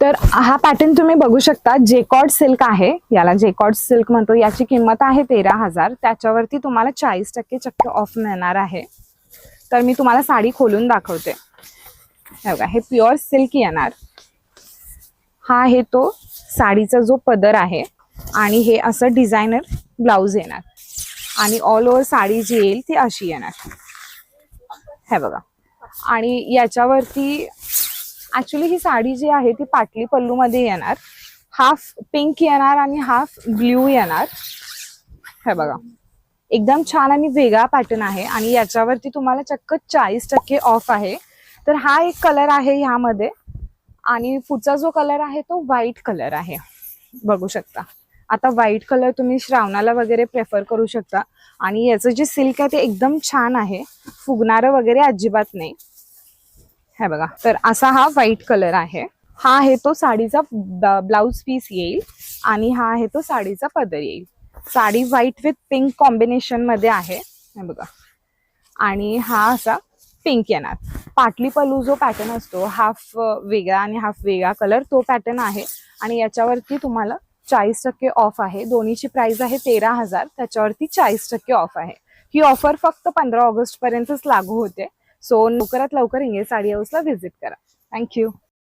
तर हा पॅटर्न तुम्ही बघू शकता. जेकॉर्ड सिल्क आहे. याला जेकॉर्ड सिल्क म्हणतो. याची किंमत आहे तेरा हजार. त्याच्यावरती तुम्हाला चाळीस टक्के चक्क ऑफ मिळणार आहे. तर मी तुम्हाला साडी खोलून दाखवते. बघा हे प्युअर सिल्क येणार. हा आहे तो साडीचा जो पदर आहे. आणि हे असं डिझायनर ब्लाऊज येणार. आणि ऑल ओव्हर साडी जी येईल ती अशी येणार. हे बघा. आणि याच्यावरती ऍक्च्युली ही साडी जी आहे ती पाटली पल्लूमध्ये येणार. हाफ पिंक येणार आणि हाफ ब्ल्यू येणार. हे बघा. एकदम छान आणि वेगळा पॅटर्न आहे आणि याच्यावरती तुम्हाला चक्क चाळीस टक्के ऑफ आहे. तर हा एक कलर आहे ह्यामध्ये. आणि पुढचा जो कलर आहे तो व्हाईट कलर आहे. बघू शकता. आता व्हाईट कलर तुम्ही श्रावणाला वगैरे प्रेफर करू शकता. आणि याचं जे सिल्क आहे ते एकदम छान आहे. फुगणारं वगैरे अजिबात नाही. हे बघा. तर असा हा व्हाईट कलर आहे. हा आहे तो साडीचा ब्लाउज पीस येईल आणि हा आहे तो साडीचा पदर येईल. साडी व्हाईट विथ पिंक कॉम्बिनेशनमध्ये आहे. हे बघा. आणि हा असा पिंक येणार. पाटली पल्लू जो पॅटर्न असतो हाफ वेगळा आणि हाफ वेगळा कलर तो पॅटर्न आहे. आणि याच्यावरती तुम्हाला चाळीस टक्के ऑफ आहे. दोन्हीची प्राइस आहे तेरा हजार. त्याच्यावरती चाळीस टक्के ऑफ आहे. ही ऑफर फक्त पंधरा ऑगस्ट पर्यंतच लागू होते. सो लवकरात लवकर इंगे साडी हाऊसला व्हिजिट करा. Thank you